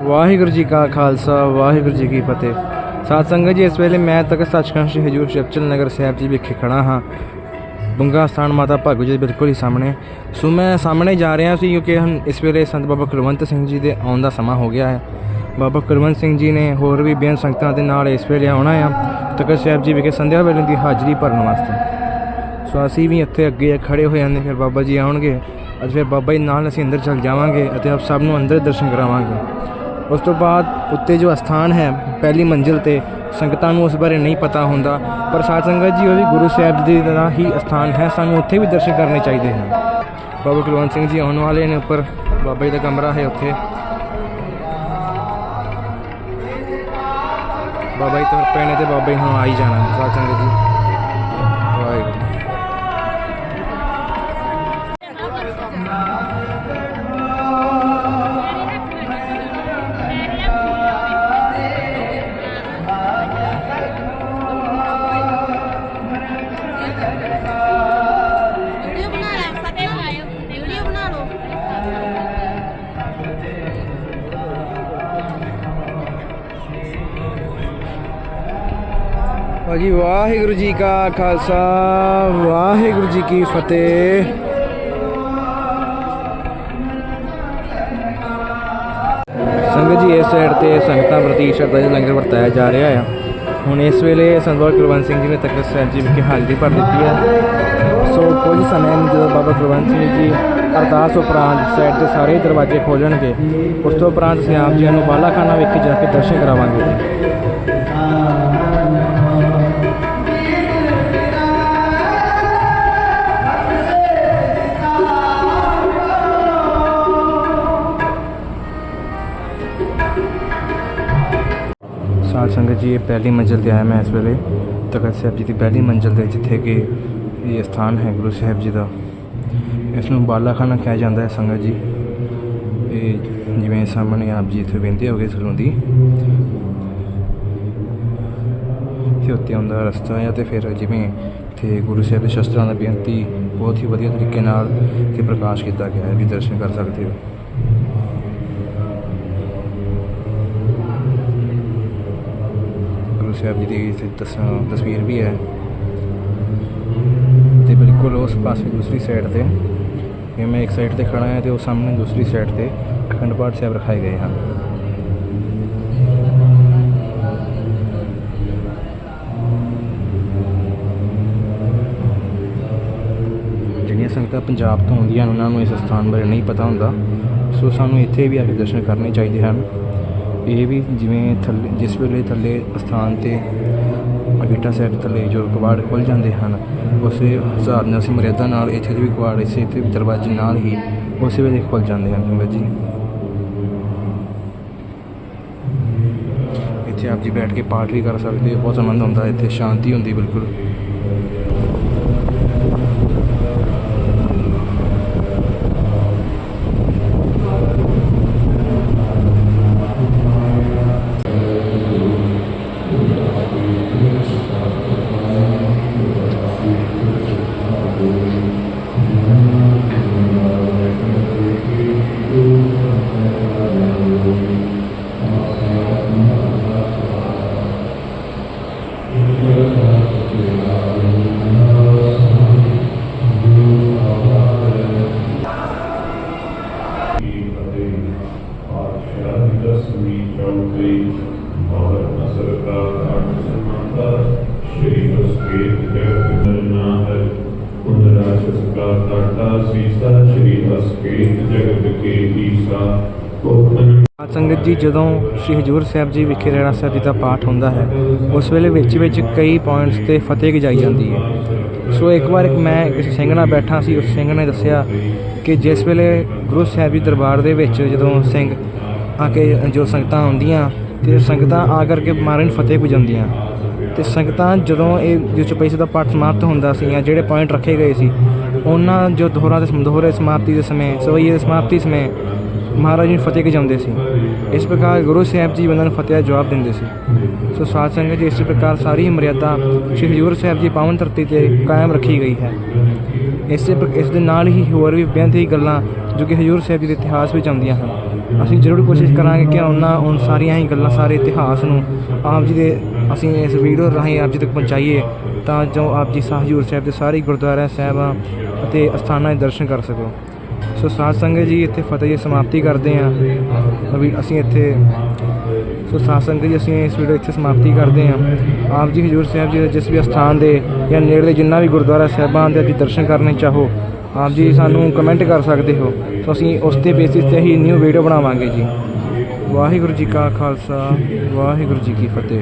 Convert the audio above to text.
ਵਾਹਿਗੁਰੂ ਜੀ ਕਾ ਖਾਲਸਾ, ਵਾਹਿਗੁਰੂ ਜੀ ਕੀ ਫਤਿਹ। ਸਾਧ ਸੰਗਤ ਜੀ, ਇਸ ਵੇਲੇ ਮੈਂ ਤਖਤ ਸੱਚਖੰਡ ਸ੍ਰੀ ਹਜੂਰ ਸ਼ਿਵਚਲ ਨਗਰ ਸਾਹਿਬ ਜੀ ਵਿਖੇ ਖੜਾ ਹਾਂ। ਬੰਗਾ ਸਥਾਨ ਮਾਤਾ ਭਾਗੋ ਜੀ ਬਿਲਕੁਲ ਹੀ ਸਾਹਮਣੇ। ਸੋ ਮੈਂ ਸਾਹਮਣੇ ਜਾ ਰਿਹਾ ਸੀ, ਕਿਉਂਕਿ ਹੁਣ ਇਸ ਵੇਲੇ ਸੰਤ ਬਾਬਾ ਕੁਲਵੰਤ ਸਿੰਘ ਜੀ ਦੇ ਆਉਣ ਦਾ ਸਮਾਂ ਹੋ ਗਿਆ ਹੈ। ਬਾਬਾ ਕੁਲਵੰਤ ਸਿੰਘ ਜੀ ਨੇ ਹੋਰ ਵੀ ਬੇਅੰਤ ਸੰਗਤਾਂ ਦੇ ਨਾਲ ਇਸ ਵੇਲੇ ਆਉਣਾ ਆ। ਤਖਤ ਸਾਹਿਬ ਜੀ ਵਿਖੇ ਸੰਧਿਆ ਵੇਲੇ ਦੀ ਹਾਜ਼ਰੀ ਭਰਨ ਵਾਸਤੇ। ਸੋ ਅਸੀਂ ਵੀ ਇੱਥੇ ਅੱਗੇ ਖੜੇ ਹੋਏ ਹਾਂ ਫਿਰ ਬਾਬਾ ਜੀ ਆਉਣਗੇ। ਅਤੇ ਫਿਰ ਬਾਬਾ ਜੀ ਨਾਲ ਅਸੀਂ ਅੰਦਰ ਚੱਲ ਜਾਵਾਂਗੇ ਅਤੇ ਆਪ ਸਭ ਨੂੰ ਅੰਦਰ ਦਰਸ਼ਨ ਕਰਾਵਾਂਗੇ। ਉਸ ਤੋਂ ਬਾਅਦ ਉੱਤੇ ਜੋ ਅਸਥਾਨ ਹੈ, ਪਹਿਲੀ ਮੰਜ਼ਿਲ ਤੇ, ਸੰਗਤਾਂ ਨੂੰ ਉਸ ਬਾਰੇ ਨਹੀਂ ਪਤਾ ਹੁੰਦਾ, ਪਰ ਸਾਧ ਸੰਗਤ ਜੀ ਉਹ ਵੀ ਗੁਰੂ ਸਾਹਿਬ ਜੀ ਦੀ ਤਰ੍ਹਾਂ ਹੀ ਅਸਥਾਨ ਹੈ, ਸਾਨੂੰ ਉੱਥੇ ਵੀ ਦਰਸ਼ਨ ਕਰਨੇ ਚਾਹੀਦੇ ਹਨ। ਬਾਬਾ ਕੁਲਵੰਤ ਸਿੰਘ ਜੀ ਆਉਣ ਵਾਲੇ ਨੇ ਉੱਪਰ, ਬਾਬਾ ਜੀ ਦਾ ਕਮਰਾ ਹੈ ਉੱਥੇ। ਬਾਬਾ ਜੀ ਤੋਂ ਪਏ ਨੇ ਤੇ ਬਾਬਾ ਜੀ ਹੁਣ ਆ ਹੀ ਜਾਣਾ ਹੈ ਸਾਧ ਸੰਗਤ ਜੀ। ਭਾਜੀ, ਵਾਹਿਗੁਰੂ ਜੀ ਕਾ ਖਾਲਸਾ, ਵਾਹਿਗੁਰੂ ਜੀ ਕੀ ਫਤਿਹ। ਸੰਗਤ ਜੀ, ਇਸ ਸਾਈਡ ਤੇ ਸੰਗਤਾਂ ਪ੍ਰਤੀ ਸ਼ਰਧਾ ਦਾ ਲੰਗਰ ਵਰਤਾਇਆ ਜਾ ਰਿਹਾ ਆ। ਹੁਣ ਇਸ ਵੇਲੇ ਸੰਤਵਾਰ ਕੁਲਵੰਤ ਸਿੰਘ ਜੀ ਨੇ ਤਖਤ ਸਾਹਿਬ ਜੀ ਵਿਖੇ ਹਾਜ਼ਰੀ ਭਰ ਦਿੱਤੀ ਹੈ ਸੋ ਕੁਝ ਸਮੇਂ ਨੂੰ ਜਦੋਂ ਬਾਬਾ ਗੁਰਵੰਤ ਸਿੰਘ ਜੀ ਅਰਦਾਸ ਉਪਰੰਤ ਸਾਈਡ ਤੇ ਸਾਰੇ ਦਰਵਾਜ਼ੇ ਖੋਲਣਗੇ, ਉਸ ਤੋਂ ਉਪਰੰਤ ਅਸੀਂ ਆਪ ਜੀ ਨੂੰ ਬਾਲਾਖਾਨਾ ਵਿਖੇ ਜਾ ਕੇ ਦਰਸ਼ਨ ਕਰਾਵਾਂਗੇ। ਸੰਗਤ ਜੀ, ਇਹ ਪਹਿਲੀ ਮੰਜ਼ਿਲ ਤੇ ਆਇਆ ਮੈਂ ਇਸ ਵੇਲੇ। ਤਖਤ ਸਾਹਿਬ ਜੀ ਦੀ ਪਹਿਲੀ ਮੰਜ਼ਿਲ ਤੇ, ਜਿੱਥੇ ਕਿ ਇਹ ਸਥਾਨ ਹੈ ਗੁਰੂ ਸਾਹਿਬ ਜੀ ਦਾ। ਇਸ ਨੂੰ ਬਾਲਾਖਾਨਾ ਕਿਹਾ ਜਾਂਦਾ ਹੈ ਸੰਗਤ ਜੀ। ਇਹ ਜਿਵੇਂ ਸਾਹਮਣੇ ਆਪ ਜੀ ਇੱਥੇ ਬਹਿੰਦੇ ਹੋਗੇ ਥਲੋਂ ਦੀ। ਤੇ ਉੱਤੇ ਆਉਂਦਾ ਰਸਤਾ ਹੈ ਤੇ ਫਿਰ ਜਿਵੇਂ ਤੇ ਗੁਰੂ ਸਾਹਿਬ ਦੇ ਸ਼ਸਤਰਾਂ ਦਾ ਬੇਨਤੀ ਬਹੁਤ ਹੀ ਵਧੀਆ ਤਰੀਕੇ ਨਾਲ ਤੇ ਪ੍ਰਕਾਸ਼ ਕੀਤਾ ਗਿਆ ਹੈ, ਵੀ ਦਰਸ਼ਨ ਕਰ ਸਕਦੇ ਹੋ। ਗੁਰੂ ਸਾਹਿਬ ਜੀ ਦੀ ਇੱਥੇ ਤਸ ਤਸਵੀਰ ਵੀ ਹੈ। ਤੇ ਬਿਲਕੁਲ ਉਸ ਪਾਸੇ ਦੂਸਰੀ ਸਾਈਡ ਤੇ, ਇਹ ਮੈਂ ਇੱਕ ਸਾਈਡ ਤੇ ਖੜਾ ਹਾਂ ਤੇ ਉਹ ਸਾਹਮਣੇ ਦੂਸਰੀ ਸਾਈਡ ਤੇ ਅਖੰਡ ਪਾਠ ਸਾਹਿਬ ਰਖਾਏ ਗਏ ਹਨ। ਜਿਹੜੀਆਂ ਸੰਗਤਾਂ ਪੰਜਾਬ ਤੋਂ ਆਉਂਦੀਆਂ ਹਨ ਉਹਨਾਂ ਨੂੰ ਇਸ ਸਥਾਨ ਬਾਰੇ ਨਹੀਂ ਪਤਾ ਹੁੰਦਾ। ਸੋ ਸਾਨੂੰ ਇੱਥੇ ਵੀ ਆ ਕੇ ਦਰਸ਼ਨ ਕਰਨੇ ਚਾਹੀਦੇ ਹਨ। ਇਹ ਵੀ ਜਿਵੇਂ ਥੱਲੇ, ਜਿਸ ਵੇਲੇ ਥੱਲੇ ਅਸਥਾਨ ਤੇ ਅਗੀਟਾ ਸਾਹਿਬ ਥੱਲੇ ਜੋ ਕਵਾੜ ਖੁੱਲ ਜਾਂਦੇ ਹਨ, ਉਸੇ ਹਿਸਾਬ ਨਾਲ ਅਸੀਂ ਮਰਿਆਦਾ ਨਾਲ ਇੱਥੇ ਦੇ ਵੀ ਕਵਾੜ ਇਸੇ ਤੇ ਦਰਵਾਜ਼ੇ ਨਾਲ ਹੀ ਉਸੇ ਵੇਲੇ ਖੁੱਲ ਜਾਂਦੇ ਹਨ ਸੰਗਤ ਜੀ। ਇੱਥੇ ਆਪ ਜੀ ਬੈਠ ਕੇ ਪਾਠ ਵੀ ਕਰ ਸਕਦੇ ਹੋ, ਬਹੁਤ ਆਨੰਦ ਆਉਂਦਾ, ਇੱਥੇ ਸ਼ਾਂਤੀ ਹੁੰਦੀ ਬਿਲਕੁਲ। ਦਸਵੀਂ ਔਰ ਅਸਰ ਦਾ ਅੱਠ ਸਮਾਤਾ ਸ਼੍ਰੀ ਹਸਕੇਤ ਜਗਤ ਨਰਨਾ ਹੈ ਕੁੰਦਰਾ ਸਸਕਾ ਤਾਟਾ ਸੀਸਾ ਸ਼੍ਰੀ ਹਸਕੇਤ ਜਗਤ ਕੇ ਈਸਾ ਕੋਖਨ ਸੰਗਤ ਜੀ, ਜਦੋਂ ਸ਼੍ਰੀ ਹਜੂਰ ਸਾਹਿਬ ਜੀ ਵਿਖੇ ਰਹਿਣਾ ਸਾਹਿਬ ਜੀ ਦਾ ਪਾਠ ਹੁੰਦਾ ਹੈ, ਉਸ ਵੇਲੇ ਵਿੱਚ ਵਿੱਚ ਕਈ ਪੁਆਇੰਟਸ ਤੇ ਫਤਿਹ ਗਜਾਈ ਜਾਂਦੀ ਹੈ। ਸੋ ਇੱਕ ਵਾਰ ਇੱਕ ਮੈਂ ਕਿਸੇ ਸਿੰਘ ਨਾਲ ਬੈਠਾ ਸੀ, ਉਸ ਸਿੰਘ ਨੇ ਦੱਸਿਆ ਕਿ ਜਿਸ ਵੇਲੇ ਗੁਰੂ ਸਾਹਿਬ ਜੀ ਦਰਬਾਰ ਦੇ ਵਿੱਚ ਜਦੋਂ ਸਿੰਘ ਆ ਕੇ ਜੋ ਸੰਗਤਾਂ ਆਉਂਦੀਆਂ ਤੇ ਸੰਗਤਾਂ ਆ ਕਰਕੇ ਮਾਰਨ ਫਤਿਹ ਗੁਜਾਉਂਦੀਆਂ ਤੇ ਸੰਗਤਾਂ ਜਦੋਂ ਇਹ ਜੋ ਚੁਪਈ ਸਾਹਿਬ ਦਾ ਪਾਠ ਸਮਾਪਤ ਹੁੰਦਾ ਸੀ ਜਾਂ ਜਿਹੜੇ ਪੁਆਇੰਟ ਰੱਖੇ ਗਏ ਸੀ, ਉਹਨਾਂ ਜੋ ਦੋਹਰਾ ਦੇ ਦੋਹਰੇ ਸਮਾਪਤੀ ਦੇ ਸਮੇਂ, ਸਵਈਏ ਦੇ ਸਮਾਪਤੀ ਸਮੇਂ ਮਹਾਰਾਜ ਜੀ ਨੂੰ ਫਤਿਹ ਗਜਾਉਂਦੇ ਸੀ। ਇਸ ਪ੍ਰਕਾਰ ਗੁਰੂ ਸਾਹਿਬ ਜੀ ਉਹਨਾਂ ਨੂੰ ਫਤਿਹ ਦਾ ਜਵਾਬ ਦਿੰਦੇ ਸੀ। ਸੋ ਸਾਧ ਸੰਗਤ ਜੀ, ਇਸ ਪ੍ਰਕਾਰ ਸਾਰੀ ਮਰਿਆਦਾ ਸ਼੍ਰੀ ਹਜ਼ੂਰ ਸਾਹਿਬ ਜੀ ਪਾਵਨ ਧਰਤੀ ਤੇ ਕਾਇਮ ਰੱਖੀ ਗਈ ਹੈ। ਇਸੇ ਪ੍ਰ- ਇਸ ਦੇ ਨਾਲ ਹੀ ਹੋਰ ਵੀ ਬੇਅੰਤ ਹੀ ਗੱਲਾਂ ਜੋ ਕਿ ਹਜ਼ੂਰ ਸਾਹਿਬ ਜੀ ਦੇ ਇਤਿਹਾਸ ਵਿੱਚ ਆਉਂਦੀਆਂ ਹਨ। ਅਸੀਂ ਜ਼ਰੂਰ ਕੋਸ਼ਿਸ਼ ਕਰਾਂਗੇ ਕਿ ਉਹਨਾਂ ਉਹ ਸਾਰੀਆਂ ਹੀ ਗੱਲਾਂ, ਸਾਰੇ ਇਤਿਹਾਸ ਨੂੰ ਆਪ ਜੀ ਦੇ ਅਸੀਂ ਇਸ ਵੀਡੀਓ ਰਾਹੀਂ ਆਪ ਜੀ ਤੱਕ ਪਹੁੰਚਾਈਏ ਤਾਂ ਜੋ ਆਪ ਜੀ ਸਾਹਿਬ ਸਾਹਿਬ ਦੇ ਸਾਰੇ ਗੁਰਦੁਆਰਾ ਸਾਹਿਬਾਂ ਅਤੇ ਅਸਥਾਨਾਂ ਦੇ ਦਰਸ਼ਨ ਕਰ ਸਕੋ। ਸੋ ਸਾਧ ਸੰਗਤ ਜੀ, ਇੱਥੇ ਫਤਿਹ ਦੀ ਸਮਾਪਤੀ ਕਰਦੇ ਹਾਂ। ਅਭੀ ਅਸੀਂ ਇੱਥੇ, ਸੋ ਸਾਧ ਸੰਗਤ ਜੀ, ਅਸੀਂ ਇਸ ਵੀਡੀਓ ਇੱਥੇ ਸਮਾਪਤੀ ਕਰਦੇ ਹਾਂ। ਆਪ ਜੀ ਹਜ਼ੂਰ ਸਾਹਿਬ ਜੀ ਦੇ ਜਿਸ ਵੀ ਅਸਥਾਨ ਦੇ ਜਾਂ ਨੇੜਲੇ ਜਿੰਨਾ ਵੀ ਗੁਰਦੁਆਰਾ ਸਾਹਿਬਾਂ ਦੇ ਤੁਸੀਂ ਦਰਸ਼ਨ ਕਰਨੇ ਚਾਹੋ ਆਪ ਜੀ ਸਾਨੂੰ ਕਮੈਂਟ ਕਰ ਸਕਦੇ ਹੋ। ਸੋ ਅਸੀਂ ਉਸ ਦੇ ਬੇਸਿਸ ਤੇ ਹੀ ਨਿਊ ਵੀਡੀਓ ਬਣਾਵਾਂਗੇ ਜੀ। ਵਾਹਿਗੁਰੂ ਜੀ ਕਾ ਖਾਲਸਾ, ਵਾਹਿਗੁਰੂ ਜੀ ਕੀ ਫਤਿਹ।